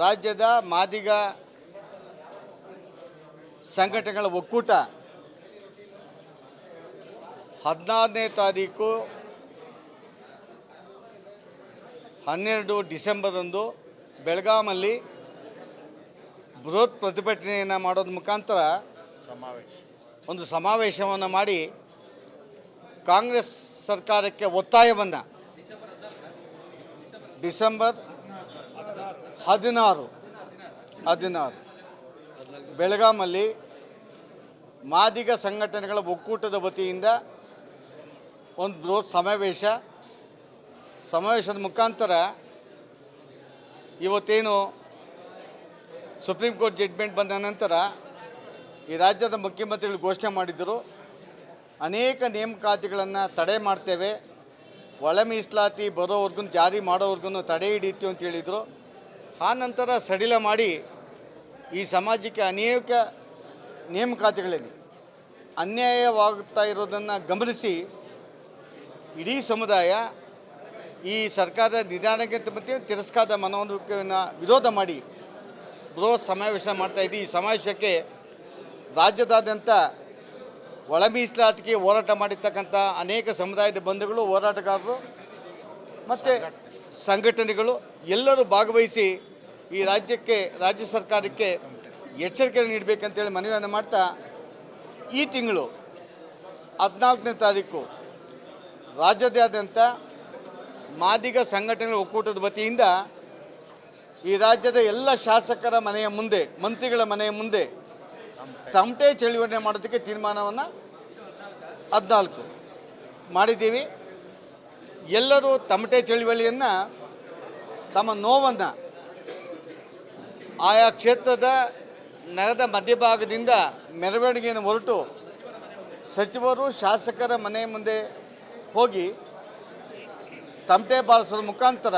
ರಾಜ್ಯದ ಮಾದಿಗ ಸಂಘಟನೆಗಳ ಒಕ್ಕೂಟ ಹದಿನಾರನೇ ತಾರೀಕು ಹನ್ನೆರಡು ಡಿಸೆಂಬರಂದು ಬೆಳಗಾಮಲ್ಲಿ ಬೃಹತ್ ಪ್ರತಿಭಟನೆಯನ್ನು ಮಾಡೋದ್ರ ಮುಖಾಂತರ ಸಮಾವೇಶ. ಒಂದು ಸಮಾವೇಶವನ್ನು ಮಾಡಿ ಕಾಂಗ್ರೆಸ್ ಸರ್ಕಾರಕ್ಕೆ ಒತ್ತಾಯವನ್ನು ಡಿಸೆಂಬರ್ ಹದಿನಾರು. ಹದಿನಾರು. ಬೆಳಗಾಮಲ್ಲಿ ಮಾದಿಗ ಸಂಘಟನೆಗಳ ಒಕ್ಕೂಟದ ವತಿಯಿಂದ ಒಂದು ಬೃಹತ್ ಸಮಾವೇಶ. ಸಮಾವೇಶದ ಮುಖಾಂತರ ಇವತ್ತೇನು ಸುಪ್ರೀಂ ಕೋರ್ಟ್ ಜಡ್ಮೆಂಟ್ ಬಂದ ನಂತರ ಈ ರಾಜ್ಯದ ಮುಖ್ಯಮಂತ್ರಿಗಳು ಘೋಷಣೆ ಮಾಡಿದ್ದರು. ಅನೇಕ ನೇಮಕಾತಿಗಳನ್ನು ತಡೆ ಮಾಡ್ತೇವೆ. ಒಳ ಮೀಸಲಾತಿ ಬರೋವರೆಗೂ ಜಾರಿ ಮಾಡೋವರೆಗೂ ತಡೆ ಹಿಡಿತೀವಿ ಅಂತ ಹೇಳಿದರು. ಆ ನಂತರ ಸಡಿಲ ಮಾಡಿ ಈ ಸಮಾಜಕ್ಕೆ ಅನೇಕ ನೇಮಕಾತಿಗಳಲ್ಲಿ ಅನ್ಯಾಯವಾಗುತ್ತಾ ಇರೋದನ್ನು ಗಮನಿಸಿ ಇಡೀ ಸಮುದಾಯ ಈ ಸರ್ಕಾರದ ನಿಧಾನಕ್ಕೆ ಮತ್ತು ತಿರಸ್ಕಾರದ ಮನೋಭಾವವನ್ನು ವಿರೋಧ ಮಾಡಿ ಬೃಹತ್ ಸಮಾವೇಶ ಮಾಡ್ತಾ ಇದ್ದೀವಿ. ಈ ಸಮಾವೇಶಕ್ಕೆ ರಾಜ್ಯದಾದ್ಯಂತ ಒಳ ಮೀಸಲಾತಿಗೆ ಹೋರಾಟ ಮಾಡಿರ್ತಕ್ಕಂಥ ಅನೇಕ ಸಮುದಾಯದ ಬಂಧುಗಳು, ಹೋರಾಟಗಾರರು ಮತ್ತು ಸಂಘಟನೆಗಳು ಎಲ್ಲರೂ ಭಾಗವಹಿಸಿ ಈ ರಾಜ್ಯಕ್ಕೆ, ರಾಜ್ಯ ಸರ್ಕಾರಕ್ಕೆ ಎಚ್ಚರಿಕೆ ನೀಡಬೇಕಂತೇಳಿ ಮನವಿಯನ್ನು ಮಾಡ್ತಾ ಈ ತಿಂಗಳು ಹದಿನಾಲ್ಕನೇ ತಾರೀಕು ರಾಜ್ಯದಾದ್ಯಂತ ಮಾದಿಗ ಸಂಘಟನೆಗಳ ಒಕ್ಕೂಟದ ವತಿಯಿಂದ ಈ ರಾಜ್ಯದ ಎಲ್ಲ ಶಾಸಕರ ಮನೆಯ ಮುಂದೆ, ಮಂತ್ರಿಗಳ ಮನೆಯ ಮುಂದೆ ತಮಟೆ ಚಳುವಳಿ ಮಾಡೋದಕ್ಕೆ ತೀರ್ಮಾನವನ್ನು ಹದಿನಾಲ್ಕು ಮಾಡಿದ್ದೀವಿ. ಎಲ್ಲರೂ ತಮಟೆ ಚಳುವಳಿಯನ್ನು ತಮ್ಮ ನೋವನ್ನು ಆಯಾ ಕ್ಷೇತ್ರದ ನಗರದ ಮಧ್ಯಭಾಗದಿಂದ ಮೆರವಣಿಗೆಯನ್ನು ಹೊರಟು ಸಚಿವರು ಶಾಸಕರ ಮನೆ ಮುಂದೆ ಹೋಗಿ ತಮಟೆ ಬಾರಿಸೋದ್ರ ಮುಖಾಂತರ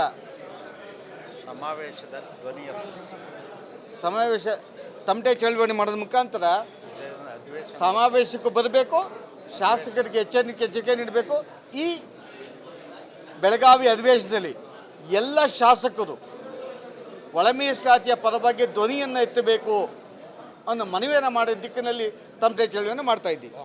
ಸಮಾವೇಶದ ಧ್ವನಿಯ ಸಮಾವೇಶ ತಮಟೆ ಚಳವಳಿ ಮಾಡೋದ್ರ ಮುಖಾಂತರ ಸಮಾವೇಶಕ್ಕೂ ಬರಬೇಕು ಶಾಸಕರಿಗೆ ಎಚ್ಚರಿಕೆ ಎಚ್ಚರಿಕೆ ನೀಡಬೇಕು. ಈ ಬೆಳಗಾವಿ ಅಧಿವೇಶನದಲ್ಲಿ ಎಲ್ಲ ಶಾಸಕರು ಒಳ ಮೀಸಲಾತಿಯ ಪರವಾಗಿ ಧ್ವನಿಯನ್ನು ಎತ್ತಬೇಕು ಅನ್ನೋ ಮನವಿಯನ್ನು ಮಾಡಿದ ದಿಕ್ಕಿನಲ್ಲಿ ತಮಟೆ ಚಳವಳಿಯನ್ನು ಮಾಡ್ತಾ ಇದ್ದೀವಿ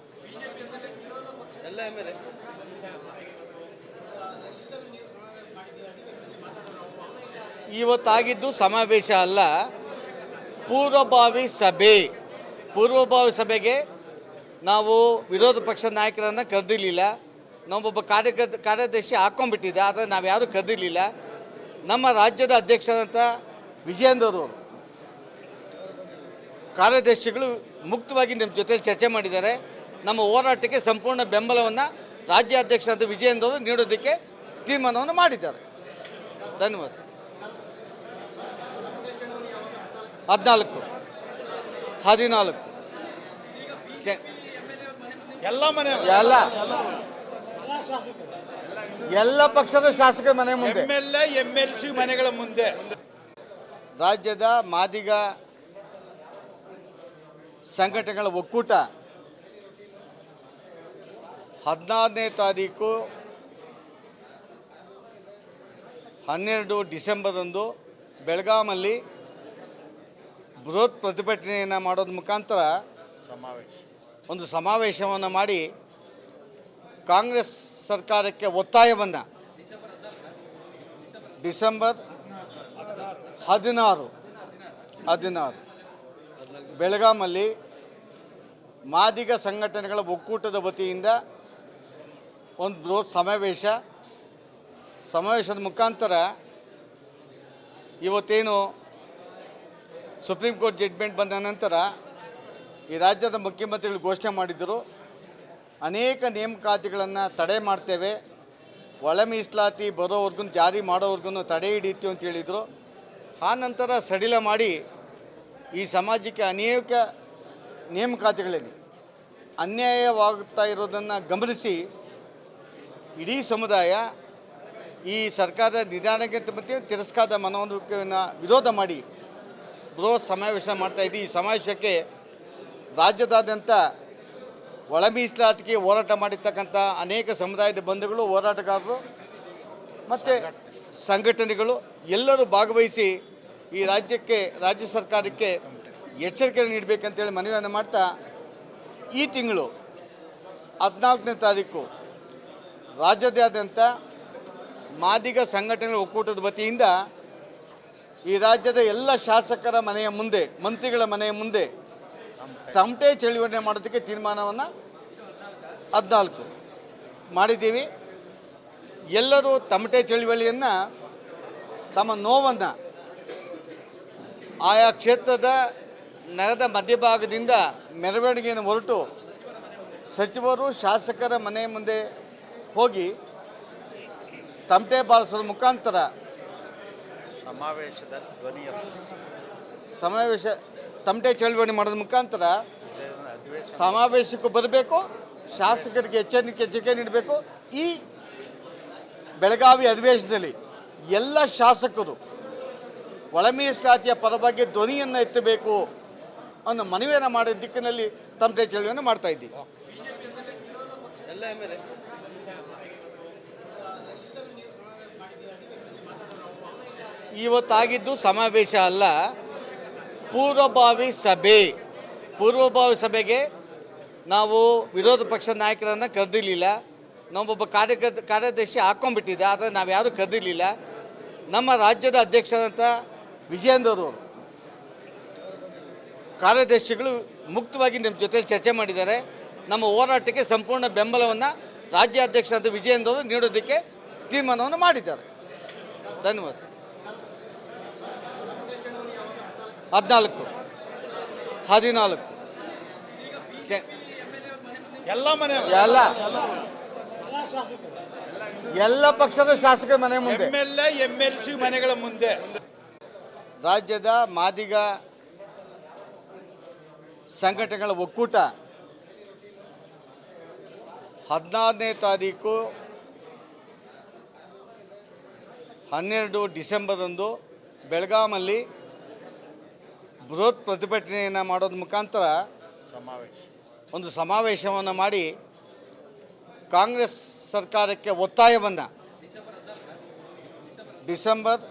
ಇವತ್ತಾಗಿದ್ದು ಸಮಾವೇಶ ಅಲ್ಲ, ಪೂರ್ವಭಾವಿ ಸಭೆ. ಪೂರ್ವಭಾವಿ ಸಭೆಗೆ ನಾವು ವಿರೋಧ ಪಕ್ಷದ ನಾಯಕರನ್ನು ಕರೆದಿರಲಿಲ್ಲ. ನಮ್ಮೊಬ್ಬ ಕಾರ್ಯಕರ್ತ, ಕಾರ್ಯದರ್ಶಿ ಹಾಕ್ಕೊಂಡ್ಬಿಟ್ಟಿದ್ದೆ ಆದರೆ ನಾವು ಯಾರೂ ಕರೆದಿರಲಿಲ್ಲ. ನಮ್ಮ ರಾಜ್ಯದ ಅಧ್ಯಕ್ಷರಾದಂಥ ವಿಜಯೇಂದ್ರ ಅವರು. ಕಾರ್ಯದರ್ಶಿಗಳು ಮುಕ್ತವಾಗಿ ನಿಮ್ಮ ಜೊತೆಯಲ್ಲಿ ಚರ್ಚೆ ಮಾಡಿದ್ದಾರೆ. ನಮ್ಮ ಹೋರಾಟಕ್ಕೆ ಸಂಪೂರ್ಣ ಬೆಂಬಲವನ್ನು ರಾಜ್ಯಾಧ್ಯಕ್ಷರಾದ ವಿಜಯೇಂದ್ರ ಅವರು ನೀಡೋದಕ್ಕೆ ತೀರ್ಮಾನವನ್ನು ಮಾಡಿದ್ದಾರೆ. ಧನ್ಯವಾದ. ಹದಿನಾಲ್ಕು. ಹದಿನಾಲ್ಕು. ಎಲ್ಲ ಮನೆ ಎಲ್ಲ. ಎಲ್ಲ ಪಕ್ಷದ ಶಾಸಕರ ಮನೆ ಮುಂದೆ. ಎಲ್ ಸಿ ಮನೆಗಳ ಮುಂದೆ. ರಾಜ್ಯದ ಮಾದಿಗ ಸಂಘಟನೆಗಳ ಒಕ್ಕೂಟ ಹದಿನಾರನೇ ತಾರೀಕು ಹನ್ನೆರಡು ಡಿಸೆಂಬರಂದು ಬೆಳಗಾಮಲ್ಲಿ ಬೃಹತ್ ಪ್ರತಿಭಟನೆಯನ್ನು ಮಾಡೋದ್ರ ಮುಖಾಂತರ ಸಮಾವೇಶ. ಒಂದು ಸಮಾವೇಶವನ್ನು ಮಾಡಿ ಕಾಂಗ್ರೆಸ್ ಸರ್ಕಾರಕ್ಕೆ ಒತ್ತಾಯವನ್ನು ಡಿಸೆಂಬರ್ ಹದಿನಾರು. ಹದಿನಾರು. ಬೆಳಗಾಮಲ್ಲಿ ಮಾದಿಗ ಸಂಘಟನೆಗಳ ಒಕ್ಕೂಟದ ವತಿಯಿಂದ ಒಂದು ಬೃಹತ್ ಸಮಾವೇಶ. ಸಮಾವೇಶದ ಮುಖಾಂತರ ಇವತ್ತೇನು ಸುಪ್ರೀಂ ಕೋರ್ಟ್ ಜಡ್ಮೆಂಟ್ ಬಂದ ನಂತರ ಈ ರಾಜ್ಯದ ಮುಖ್ಯಮಂತ್ರಿಗಳು ಘೋಷಣೆ ಮಾಡಿದ್ದರು. ಅನೇಕ ನೇಮಕಾತಿಗಳನ್ನು ತಡೆ ಮಾಡ್ತೇವೆ. ಒಳ ಮೀಸಲಾತಿ ಬರೋವರೆಗೂ ಜಾರಿ ಮಾಡೋವರೆಗೂ ತಡೆ ಹಿಡಿಯುತ್ತೆ ಅಂತ ಹೇಳಿದರು. ಆ ನಂತರ ಸಡಿಲ ಮಾಡಿ ಈ ಸಮಾಜಕ್ಕೆ ಅನೇಕ ನೇಮಕಾತಿಗಳಲ್ಲಿ ಅನ್ಯಾಯವಾಗುತ್ತಾ ಇರೋದನ್ನು ಗಮನಿಸಿ ಇಡೀ ಸಮುದಾಯ ಈ ಸರ್ಕಾರದ ನಿಧಾನಕ್ಕೆ ಮತ್ತೆ ತಿರಸ್ಕಾರದ ಮನೋಭಾವವನ್ನು ವಿರೋಧ ಮಾಡಿ ಬೃಹತ್ ಸಮಾವೇಶ ಮಾಡ್ತಾ ಇದ್ದೀವಿ ಈ ಸಮಾವೇಶಕ್ಕೆ ರಾಜ್ಯದಾದ್ಯಂತ ಒಳ ಮೀಸಲಾತಿಗೆ ಹೋರಾಟ ಮಾಡಿರ್ತಕ್ಕಂಥ ಅನೇಕ ಸಮುದಾಯದ ಬಂಧುಗಳು, ಹೋರಾಟಗಾರರು ಮತ್ತು ಸಂಘಟನೆಗಳು ಎಲ್ಲರೂ ಭಾಗವಹಿಸಿ ಈ ರಾಜ್ಯಕ್ಕೆ, ರಾಜ್ಯ ಸರ್ಕಾರಕ್ಕೆ ಎಚ್ಚರಿಕೆ ನೀಡಬೇಕಂತೇಳಿ ಮನವಿಯನ್ನು ಮಾಡ್ತಾ, ಈ ತಿಂಗಳು ಹದಿನಾಲ್ಕನೇ ತಾರೀಕು ರಾಜ್ಯದಾದ್ಯಂತ ಮಾದಿಗ ಸಂಘಟನೆಗಳ ಒಕ್ಕೂಟದ ವತಿಯಿಂದ ಈ ರಾಜ್ಯದ ಎಲ್ಲ ಶಾಸಕರ ಮನೆಯ ಮುಂದೆ, ಮಂತ್ರಿಗಳ ಮನೆಯ ಮುಂದೆ ತಮಟೆ ಚಳುವಳಿ ಮಾಡೋದಕ್ಕೆ ತೀರ್ಮಾನವನ್ನು ಹದಿನಾಲ್ಕು ಮಾಡಿದ್ದೀವಿ. ಎಲ್ಲರೂ ತಮಟೆ ಚಳುವಳಿಯನ್ನು ತಮ್ಮ ನೋವನ್ನು ಆಯಾ ಕ್ಷೇತ್ರದ ನಗರದ ಮಧ್ಯಭಾಗದಿಂದ ಮೆರವಣಿಗೆಯನ್ನು ಹೊರಟು ಸಚಿವರು ಶಾಸಕರ ಮನೆ ಮುಂದೆ ಹೋಗಿ ತಮಟೆ ಬಾರಿಸೋದ್ರ ಮುಖಾಂತರ ಸಮಾವೇಶದ ಧ್ವನಿಯ ಸಮಾವೇಶ ತಮಟೆ ಚಳವಳಿ ಮಾಡೋದ್ರ ಮುಖಾಂತರ ಸಮಾವೇಶಕ್ಕೂ ಬರಬೇಕು ಶಾಸಕರಿಗೆ ಎಚ್ಚರಿಕೆ ಎಚ್ಚರಿಕೆ ನೀಡಬೇಕು. ಈ ಬೆಳಗಾವಿ ಅಧಿವೇಶನದಲ್ಲಿ ಎಲ್ಲ ಶಾಸಕರು ಒಳ ಪರ ಪರವಾಗಿ ಧ್ವನಿಯನ್ನು ಎತ್ತಬೇಕು ಅನ್ನೋ ಮನವಿಯನ್ನು ಮಾಡಿದ ದಿಕ್ಕಿನಲ್ಲಿ ತಮಟೆ ಚಳವಳಿಯನ್ನು ಮಾಡ್ತಾ ಇದ್ದೀವಿ. ಇವತ್ತಾಗಿದ್ದು ಸಮಾವೇಶ ಅಲ್ಲ, ಪೂರ್ವಭಾವಿ ಸಭೆ. ಪೂರ್ವಭಾವಿ ಸಭೆಗೆ ನಾವು ವಿರೋಧ ಪಕ್ಷ ನಾಯಕರನ್ನು ಕರೆದಿರಲಿಲ್ಲ. ನಮ್ಮೊಬ್ಬ ಕಾರ್ಯ ಕಾರ್ಯದರ್ಶಿ ಹಾಕ್ಕೊಂಡ್ಬಿಟ್ಟಿದೆ ಆದರೆ ನಾವು ಯಾರೂ ಕರೆದಿರಲಿಲ್ಲ ನಮ್ಮ ರಾಜ್ಯದ ಅಧ್ಯಕ್ಷರಂತ ವಿಜಯೇಂದ್ರವರು ಕಾರ್ಯದರ್ಶಿಗಳು ಮುಕ್ತವಾಗಿ ನಿಮ್ಮ ಜೊತೆಯಲ್ಲಿ ಚರ್ಚೆ ಮಾಡಿದ್ದಾರೆ. ನಮ್ಮ ಹೋರಾಟಕ್ಕೆ ಸಂಪೂರ್ಣ ಬೆಂಬಲವನ್ನು ರಾಜ್ಯಾಧ್ಯಕ್ಷರಾದ ವಿಜಯೇಂದ್ರ ಅವರು ನೀಡೋದಕ್ಕೆ ತೀರ್ಮಾನವನ್ನು ಮಾಡಿದ್ದಾರೆ. ಧನ್ಯವಾದ. ಹದಿನಾಲ್ಕು ಹದಿನಾಲ್ಕು. ಎಲ್ಲ ಮನೆ ಎಲ್ಲ. ಎಲ್ಲ ಪಕ್ಷದ ಶಾಸಕರ ಮನೆ ಮುಂದೆ. L A M L C ಮನೆಗಳ ಮುಂದೆ. ರಾಜ್ಯದ ಮಾದಿಗ ಸಂಘಟನೆಗಳ ಒಕ್ಕೂಟ ಹದಿನಾರನೇ ತಾರೀಕು ಹನ್ನೆರಡು ಡಿಸೆಂಬರಂದು ಬೆಳಗಾಮಲ್ಲಿ ಬೃಹತ್ ಪ್ರತಿಭಟನೆಯನ್ನು ಮಾಡೋದ್ರ ಮುಖಾಂತರ ಸಮಾವೇಶ. ಒಂದು ಸಮಾವೇಶವನ್ನು ಮಾಡಿ ಕಾಂಗ್ರೆಸ್ ಸರ್ಕಾರಕ್ಕೆ ಒತ್ತಾಯವನ್ನು. ಡಿಸೆಂಬರ್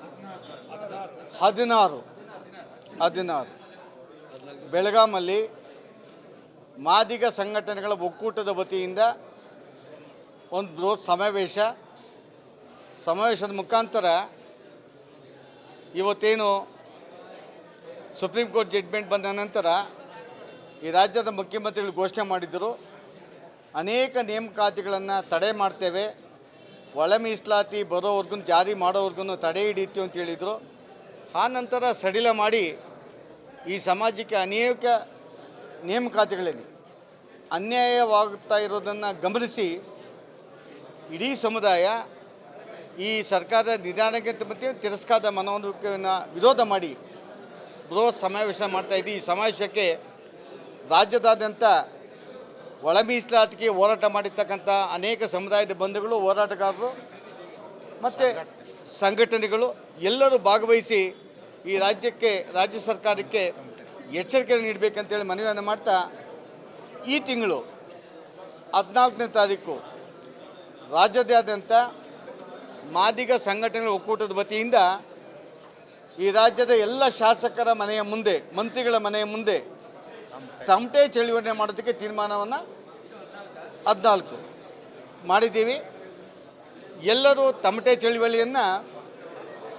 ಹದಿನಾರು ಹದಿನಾರು. ಬೆಳಗಾಮಲ್ಲಿ ಮಾದಿಗ ಸಂಘಟನೆಗಳ ಒಕ್ಕೂಟದ ವತಿಯಿಂದ ಒಂದು ಬೃಹತ್ ಸಮಾವೇಶ. ಸಮಾವೇಶದ ಮುಖಾಂತರ ಇವತ್ತೇನು ಸುಪ್ರೀಂ ಕೋರ್ಟ್ ಜಡ್ಮೆಂಟ್ ಬಂದ ನಂತರ ಈ ರಾಜ್ಯದ ಮುಖ್ಯಮಂತ್ರಿಗಳು ಘೋಷಣೆ ಮಾಡಿದ್ದರು. ಅನೇಕ ನೇಮಕಾತಿಗಳನ್ನು ತಡೆ ಮಾಡ್ತೇವೆ. ಒಳ ಮೀಸಲಾತಿ ಬರೋವರೆಗೂ ಜಾರಿ ಮಾಡೋವರೆಗೂ ತಡೆ ಹಿಡಿತೀವಿ ಅಂತ ಹೇಳಿದರು. ಆ ನಂತರ ಸಡಿಲ ಮಾಡಿ ಈ ಸಮಾಜಕ್ಕೆ ಅನೇಕ ನೇಮಕಾತಿಗಳಲ್ಲಿ ಅನ್ಯಾಯವಾಗುತ್ತಾ ಇರೋದನ್ನು ಗಮನಿಸಿ ಇಡೀ ಸಮುದಾಯ ಈ ಸರ್ಕಾರದ ನಿಧಾನಕ್ಕೆ ಮತ್ತು ತಿರಸ್ಕಾರದ ಮನೋನ್ಮುಖವನ್ನು ವಿರೋಧ ಮಾಡಿ ಬೃಹತ್ ಸಮಾವೇಶ ಮಾಡ್ತಾ ಇದ್ದೀವಿ ಈ ಸಮಾವೇಶಕ್ಕೆ ರಾಜ್ಯದಾದ್ಯಂತ ಒಳ ಮೀಸಲಾತಿಗೆ ಹೋರಾಟ ಮಾಡಿರ್ತಕ್ಕಂಥ ಅನೇಕ ಸಮುದಾಯದ ಬಂಧುಗಳು, ಹೋರಾಟಗಾರರು ಮತ್ತು ಸಂಘಟನೆಗಳು ಎಲ್ಲರೂ ಭಾಗವಹಿಸಿ ಈ ರಾಜ್ಯಕ್ಕೆ, ರಾಜ್ಯ ಸರ್ಕಾರಕ್ಕೆ ಎಚ್ಚರಿಕೆ ನೀಡಬೇಕಂತೇಳಿ ಮನವಿಯನ್ನು ಮಾಡ್ತಾ ಈ ತಿಂಗಳು ಹದಿನಾಲ್ಕನೇ ತಾರೀಕು ರಾಜ್ಯದಾದ್ಯಂತ ಮಾದಿಗ ಸಂಘಟನೆಗಳ ಒಕ್ಕೂಟದ ವತಿಯಿಂದ ಈ ರಾಜ್ಯದ ಎಲ್ಲ ಶಾಸಕರ ಮನೆಯ ಮುಂದೆ, ಮಂತ್ರಿಗಳ ಮನೆಯ ಮುಂದೆ ತಮಟೆ ಚಳುವಳಿ ಮಾಡೋದಕ್ಕೆ ತೀರ್ಮಾನವನ್ನು ಹದಿನಾಲ್ಕು ಮಾಡಿದ್ದೀವಿ. ಎಲ್ಲರೂ ತಮಟೆ ಚಳುವಳಿಯನ್ನು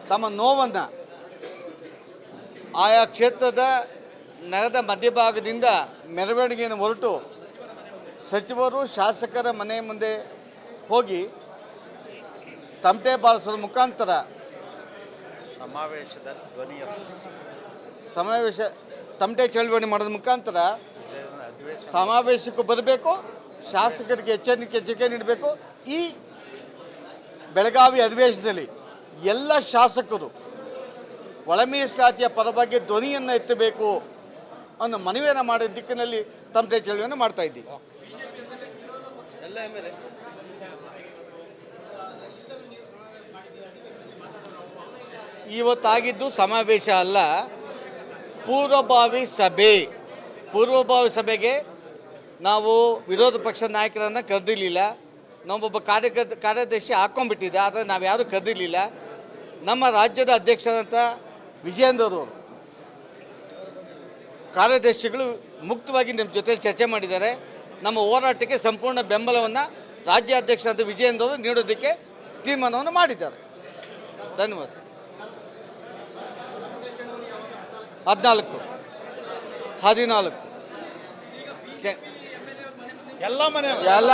ತಮ್ಮ ನೋವನ್ನು ಆಯಾ ಕ್ಷೇತ್ರದ ನಗರದ ಮಧ್ಯಭಾಗದಿಂದ ಮೆರವಣಿಗೆಯನ್ನು ಹೊರಟು ಸಚಿವರು ಶಾಸಕರ ಮನೆ ಮುಂದೆ ಹೋಗಿ ತಮಟೆ ಬಾರಿಸೋದ್ರ ಮುಖಾಂತರ ಸಮಾವೇಶದ ಧ್ವನಿಯ ಸಮಾವೇಶ ತಮಟೆ ಚಳವಳಿ ಮಾಡೋದ್ರ ಮುಖಾಂತರ ಸಮಾವೇಶಕ್ಕೂ ಬರಬೇಕು, ಶಾಸಕರಿಗೆ ಎಚ್ಚರಿಕೆ ಎಚ್ಚರಿಕೆ ನೀಡಬೇಕು. ಈ ಬೆಳಗಾವಿ ಅಧಿವೇಶನದಲ್ಲಿ ಎಲ್ಲ ಶಾಸಕರು ಒಳ ಮೀಸಲಾತಿಯ ಪರವಾಗಿ ಧ್ವನಿಯನ್ನು ಎತ್ತಬೇಕು ಅನ್ನೋ ಮನವಿಯನ್ನು ಮಾಡಿದ ದಿಕ್ಕಿನಲ್ಲಿ ತಮಟೆ ಚಳವಳಿಯನ್ನು ಮಾಡ್ತಾ ಇದ್ದೀವಿ. ಇವತ್ತಾಗಿದ್ದು ಸಮಾವೇಶ ಅಲ್ಲ. ಪೂರ್ವಭಾವಿ ಸಭೆ. ಪೂರ್ವಭಾವಿ ಸಭೆಗೆ ನಾವು ವಿರೋಧ ಪಕ್ಷ ನಾಯಕರನ್ನು ಕರೆದಿರಲಿಲ್ಲ. ನಮ್ಮೊಬ್ಬ ಕಾರ್ಯಕರ್ತ ಕಾರ್ಯದರ್ಶಿ ಹಾಕ್ಕೊಂಡ್ಬಿಟ್ಟಿದೆ ಆದರೆ ನಾವು ಯಾರೂ ಕರೆದಿರಲಿಲ್ಲ. ನಮ್ಮ ರಾಜ್ಯದ ಅಧ್ಯಕ್ಷರಂತ ವಿಜಯೇಂದ್ರವರು ಕಾರ್ಯದರ್ಶಿಗಳು ಮುಕ್ತವಾಗಿ ನಿಮ್ಮ ಜೊತೆಯಲ್ಲಿ ಚರ್ಚೆ ಮಾಡಿದ್ದಾರೆ. ನಮ್ಮ ಹೋರಾಟಕ್ಕೆ ಸಂಪೂರ್ಣ ಬೆಂಬಲವನ್ನು ರಾಜ್ಯಾಧ್ಯಕ್ಷರಾದ ವಿಜಯೇಂದ್ರ ಅವರು ನೀಡೋದಕ್ಕೆ ತೀರ್ಮಾನವನ್ನು ಮಾಡಿದ್ದಾರೆ. ಧನ್ಯವಾದ. ಹದಿನಾಲ್ಕು. ಹದಿನಾಲ್ಕು. ಎಲ್ಲ ಮನೆ ಎಲ್ಲ.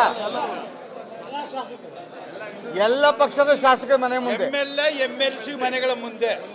ಎಲ್ಲ ಪಕ್ಷದ ಶಾಸಕರ ಮನೆ ಮುಂದೆ. M L A M L C ಮನೆಗಳ ಮುಂದೆ.